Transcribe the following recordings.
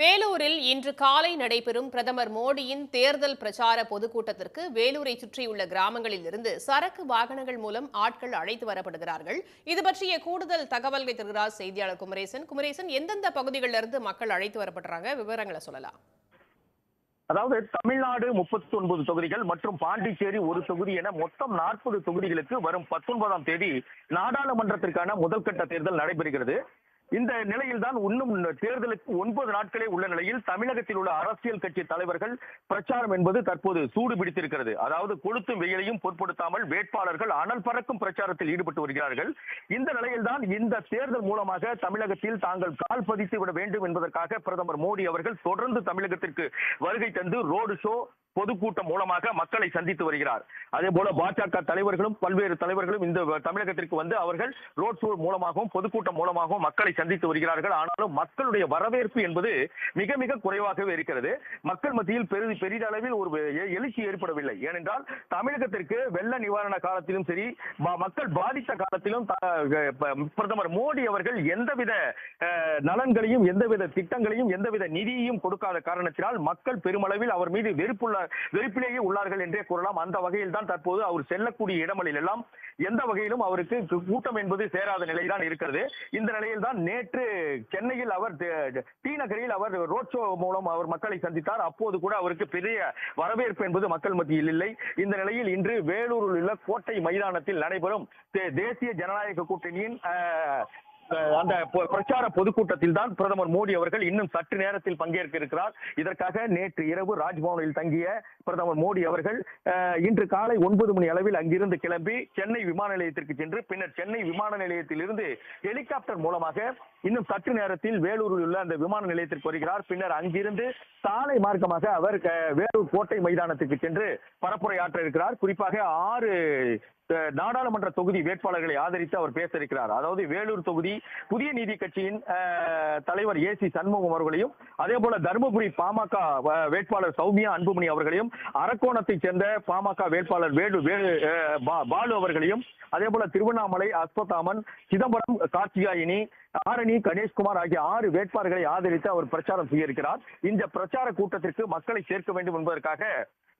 வேலூரில் இன்று காலை நடைபெறும் பிரதமர் மோடியின் தேர்தல் பிரச்சார பொதுக்கூட்டத்திற்கு வேலூரை சுற்றியுள்ள கிராமங்களில் இருந்து சரக்கு வாகனங்கள் மூலம் ஆட்கள் அழைத்து வரப்படுகிறார்கள். இது பற்றிய கூடுதல் தகவல்களை தருகிறார் செய்தியாளர் குமரேசன். குமரேசன் எந்தெந்த பகுதிகளிலிருந்து மக்கள் அழைத்து வரப்படுறாங்க விவரங்களை சொல்லலாம். அதாவது தமிழ்நாடு முப்பத்தி ஒன்பது தொகுதிகள் மற்றும் பாண்டிச்சேரி ஒரு தொகுதி என மொத்தம் நாற்பது தொகுதிகளுக்கு வரும் பத்தொன்பதாம் தேதி நாடாளுமன்றத்திற்கான முதல் கட்ட தேர்தல் நடைபெறுகிறது. இந்த நிலையில்தான் இன்னும் தேர்தலுக்கு ஒன்பது நாட்களே உள்ள நிலையில் தமிழகத்தில் உள்ள அரசியல் கட்சி தலைவர்கள் பிரச்சாரம் என்பது தற்போது சூடு பிடித்திருக்கிறது. அதாவது கொளுத்தும் வெயிலையும் பொருட்படுத்தாமல் வேட்பாளர்கள் அனல் பறக்கும் பிரச்சாரத்தில் ஈடுபட்டு வருகிறார்கள். இந்த நிலையில்தான் இந்த தேர்தல் மூலமாக தமிழகத்தில் தாங்கள் கால் பதித்து விட வேண்டும் என்பதற்காக பிரதமர் மோடி அவர்கள் தொடர்ந்து தமிழகத்திற்கு வருகை தந்து ரோடு ஷோ பொதுக்கூட்டம் மூலமாக மக்களை சந்தித்து வருகிறார். அதே போல பாஜக தலைவர்களும் பல்வேறு தலைவர்களும் இந்த தமிழகத்திற்கு வந்து அவர்கள் ரோட் ஷோ மூலமாகவும் பொதுக்கூட்டம் மூலமாகவும் மக்களை சந்தித்து வருகிறார்கள். ஆனாலும் மக்களுடைய வரவேற்பு என்பது மிக மிக குறைவாகவே இருக்கிறது. மக்கள் மத்தியில் பெரி பெரிதளவில் ஒரு எழுச்சி ஏற்படவில்லை. ஏனென்றால் தமிழகத்திற்கு வெள்ள நிவாரண காலத்திலும் சரி மக்கள் பாதித்த காலத்திலும் த- பிரதமர் மோடி அவர்கள் எந்தவித நலன்களையும் எந்தவித திட்டங்களையும் எந்தவித நிதியையும் கொடுக்காத காரணத்தினால் மக்கள் பெருமளவில் அவர் மீது வெறுப்புள்ள வெறுப்பிலேயே உள்ளார்கள் என்றே கூறலாம். அந்த வகையில் தான் தற்போது அவர் செல்லக்கூடிய இடங்களில் எல்லாம் எந்த வகையிலும் அவருக்கு கூட்டம் என்பது சேராத நிலைதான் இருக்கிறது. இந்த நிலையில் தான் நேற்று சென்னையில் அவர் டி நகரில் அவர் ரோட் ஷோ மூலம் அவர் மக்களை சந்தித்தார். அப்போது கூட அவருக்கு பெரிய வரவேற்பு என்பது மக்கள் மத்தியில் இல்லை. இந்த நிலையில் இன்று வேலூரில் உள்ள கோட்டை மைதானத்தில் நடைபெறும் தேசிய ஜனநாயக கூட்டணியின் அந்த பிரச்சார பொதுக்கூட்டத்தில் தான் பிரதமர் மோடி அவர்கள் இன்னும் சற்று நேரத்தில் பங்கேற்க இருக்கிறார். இதற்காக நேற்று இரவு ராஜ்பவனில் தங்கிய பிரதமர் மோடி அவர்கள் இன்று காலை ஒன்பது மணி அளவில் அங்கிருந்து கிளம்பி சென்னை விமான நிலையத்திற்கு சென்று பின்னர் சென்னை விமான நிலையத்தில் இருந்து ஹெலிகாப்டர் மூலமாக இன்னும் சற்று நேரத்தில் வேலூரில் உள்ள அந்த விமான நிலையத்திற்கு வருகிறார். பின்னர் அங்கிருந்து சாலை மார்க்கமாக அவர் வேலூர் கோட்டை மைதானத்துக்கு சென்று பரப்புரையாற்ற இருக்கிறார். குறிப்பாக ஆறு நாடாளுமன்ற தொகுதி வேட்பாளர்களை ஆதரித்து அவர் பேச இருக்கிறார் அதாவது வேலூர் தொகுதி புதிய நீதி கட்சியின் தலைவர் ஏ சி சண்முகம் அவர்களையும் அதே போல தருமபுரி பாமக வேட்பாளர் சௌமியா அன்புமணி அவர்களையும் அரக்கோணத்தைச் சேர்ந்த பாமக வேட்பாளர் வேலு வேலு பா- பாலு அவர்களையும் அதே போல திருவண்ணாமலை அஸ்வத்தாமன் சிதம்பரம் கார்த்திகாயினி ஆரணி கணேஷ்குமார் ஆகிய ஆறு வேட்பாளர்களை ஆதரித்து அவர் பிரச்சாரம் செய்ய இருக்கிறார் இந்த பிரச்சார கூட்டத்திற்கு மக்களை சேர்க்க வேண்டும் என்பதற்காக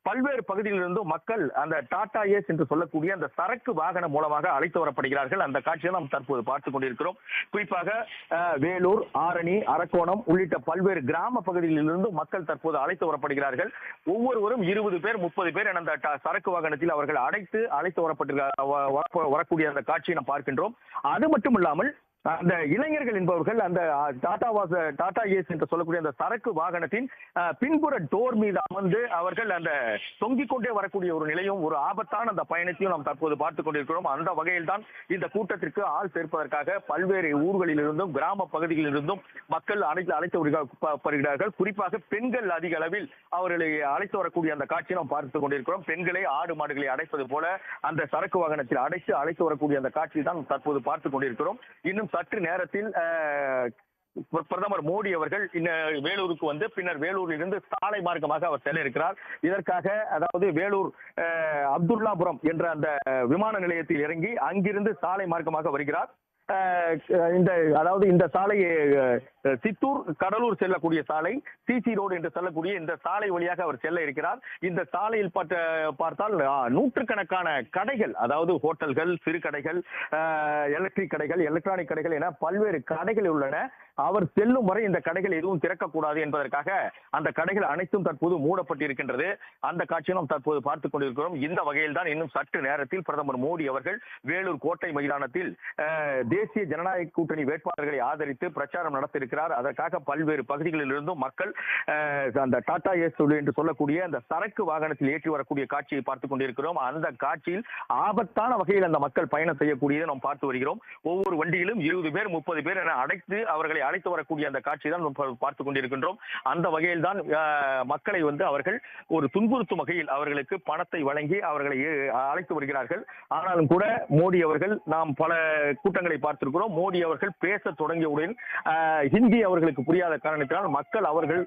பல்வேறு பகுதிகளிலிருந்தும் மக்கள் அந்த டாடா ஏஸ் என்று சொல்லக்கூடிய அந்த சரக்கு வாகனம் மூலமாக அழைத்து வரப்படுகிறார்கள். அந்த காட்சியை நாம் தற்போது பார்த்துக் கொண்டிருக்கிறோம். குறிப்பாக வேலூர் ஆரணி அரக்கோணம் உள்ளிட்ட பல்வேறு கிராம பகுதிகளிலிருந்து மக்கள் தற்போது அழைத்து வரப்படுகிறார்கள். ஒவ்வொருவரும் இருபது பேர் முப்பது பேர் என அந்த சரக்கு வாகனத்தில் அவர்கள் அழைத்து அழைத்து வரப்பட்டு வரக்கூடிய அந்த காட்சியை நாம் பார்க்கின்றோம். அது மட்டும் இல்லாமல் அந்த இளைஞர்கள் என்பவர்கள் அந்த டாடா வாச டாடா ஏஸ் என்று சொல்லக்கூடிய அந்த சரக்கு வாகனத்தின் பின்புற டோர் மீது அமர்ந்து அவர்கள் அந்த தொங்கிக் கொண்டே வரக்கூடிய ஒரு நிலையும் ஒரு ஆபத்தான அந்த பயணத்தையும் நாம் தற்போது பார்த்துக் கொண்டிருக்கிறோம். அந்த வகையில் தான் இந்த கூட்டத்திற்கு ஆள் சேர்ப்பதற்காக பல்வேறு ஊர்களிலிருந்தும் கிராம பகுதிகளிலிருந்தும் மக்கள் அழைத்து அழைத்து வருகிறார்கள். குறிப்பாக பெண்கள் அதிக அளவில் அவர்களை அழைத்து வரக்கூடிய அந்த காட்சியை நாம் பார்த்துக் கொண்டிருக்கிறோம். பெண்களை ஆடு மாடுகளை அடைப்பது போல அந்த சரக்கு வாகனத்தில் அடைத்து அழைத்து வரக்கூடிய அந்த காட்சியை தான் தற்போது பார்த்துக் கொண்டிருக்கிறோம். இன்னும் சற்று நேரத்தில் பிரதமர் மோடி அவர்கள் இன்ன வேலூருக்கு வந்து பின்னர் வேலூரில் இருந்து சாலை மார்க்கமாக அவர் செல்ல இருக்கிறார் இதற்காக அதாவது வேலூர் அப்துல்லாபுரம் என்ற அந்த விமான நிலையத்தில் இறங்கி அங்கிருந்து சாலை மார்க்கமாக வருகிறார். இந்த அதாவது இந்த சாலை சித்தூர் கடலூர் செல்லக்கூடிய சாலை சிசி ரோடு என்று சொல்லக்கூடிய இந்த சாலை வழியாக அவர் செல்ல இருக்கிறார். இந்த சாலையில் பார்த்தால் நூற்றுக்கணக்கான கடைகள் அதாவது ஹோட்டல்கள் சிறு கடைகள் எலக்ட்ரிக் கடைகள் எலக்ட்ரானிக் கடைகள் என பல்வேறு கடைகள் உள்ளன. அவர் செல்லும் வரை இந்த கடைகள் எதுவும் திறக்கக்கூடாது என்பதற்காக அந்த கடைகள் அனைத்தும் தற்போது மூடப்பட்டிருக்கின்றது. அந்த காட்சியை நாம் தற்போது பார்த்துக் கொண்டிருக்கிறோம். இந்த வகையில் தான் இன்னும் சற்று நேரத்தில் பிரதமர் மோடி அவர்கள் வேலூர் கோட்டை மைதானத்தில் தேசிய ஜனநாயக கூட்டணி வேட்பாளர்களை ஆதரித்து பிரச்சாரம் நடத்தியிருக்கிறார். அதற்காக பல்வேறு பகுதிகளில் இருந்தும் மக்கள் அந்த டாடா ஏஸ் என்று சொல்லக்கூடிய அந்த சரக்கு வாகனத்தில் ஏற்றி வரக்கூடிய காட்சியை பார்த்துக் கொண்டிருக்கிறோம். அந்த காட்சியில் ஆபத்தான வகையில் அந்த மக்கள் பயணம் செய்யக்கூடியதை நாம் பார்த்து வருகிறோம். ஒவ்வொரு வண்டியிலும் இருபது பேர் முப்பது பேர் என அடைத்து அவர்களை அழைத்து வரக்கூடிய அந்த காட்சி தான் பார்த்துக் கொண்டிருக்கின்றோம். அந்த வகையில் தான் மக்களை வந்து அவர்கள் ஒரு துன்புறுத்தும் வகையில் அவர்களுக்கு பணத்தை வழங்கி அவர்களை அழைத்து வருகிறார்கள். ஆனாலும் கூட மோடி அவர்கள் நாம் பல கூட்டங்களை பார்த்திருக்கிறோம். மோடி அவர்கள் பேச தொடங்கியவுடன் ஹிந்தி அவர்களுக்கு புரியாத காரணத்தினால் மக்கள் அவர்கள்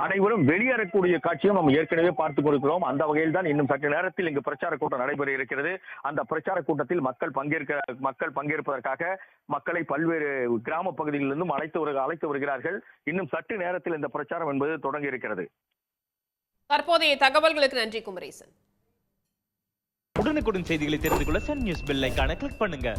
அனைவரும் வெளியேறக்கூடிய காட்சியும் நம்ம ஏற்கனவே பார்த்துக் கொண்டிருக்கிறோம். அந்த வகையில் தான் இன்னும் சற்று நேரத்தில் இங்கு பிரச்சார கூட்டம் நடைபெற இருக்கிறது. அந்த பிரச்சார கூட்டத்தில் மக்கள் பங்கேற்க மக்கள் பங்கேற்பதற்காக மக்களை பல்வேறு கிராம பகுதிகளிலிருந்தும் அழைத்து அழைத்து வருகிறார்கள். இன்னும் சற்று நேரத்தில் இந்த பிரச்சாரம் என்பது தொடங்க இருக்கிறது. தற்போதைய தகவல்களுக்கு நன்றி குமரேசன். உடனுக்குடன் செய்திகளை தெரிந்து கொள்ள சன் நியூஸ் பெல் ஐகானை கிளிக் பண்ணுங்க.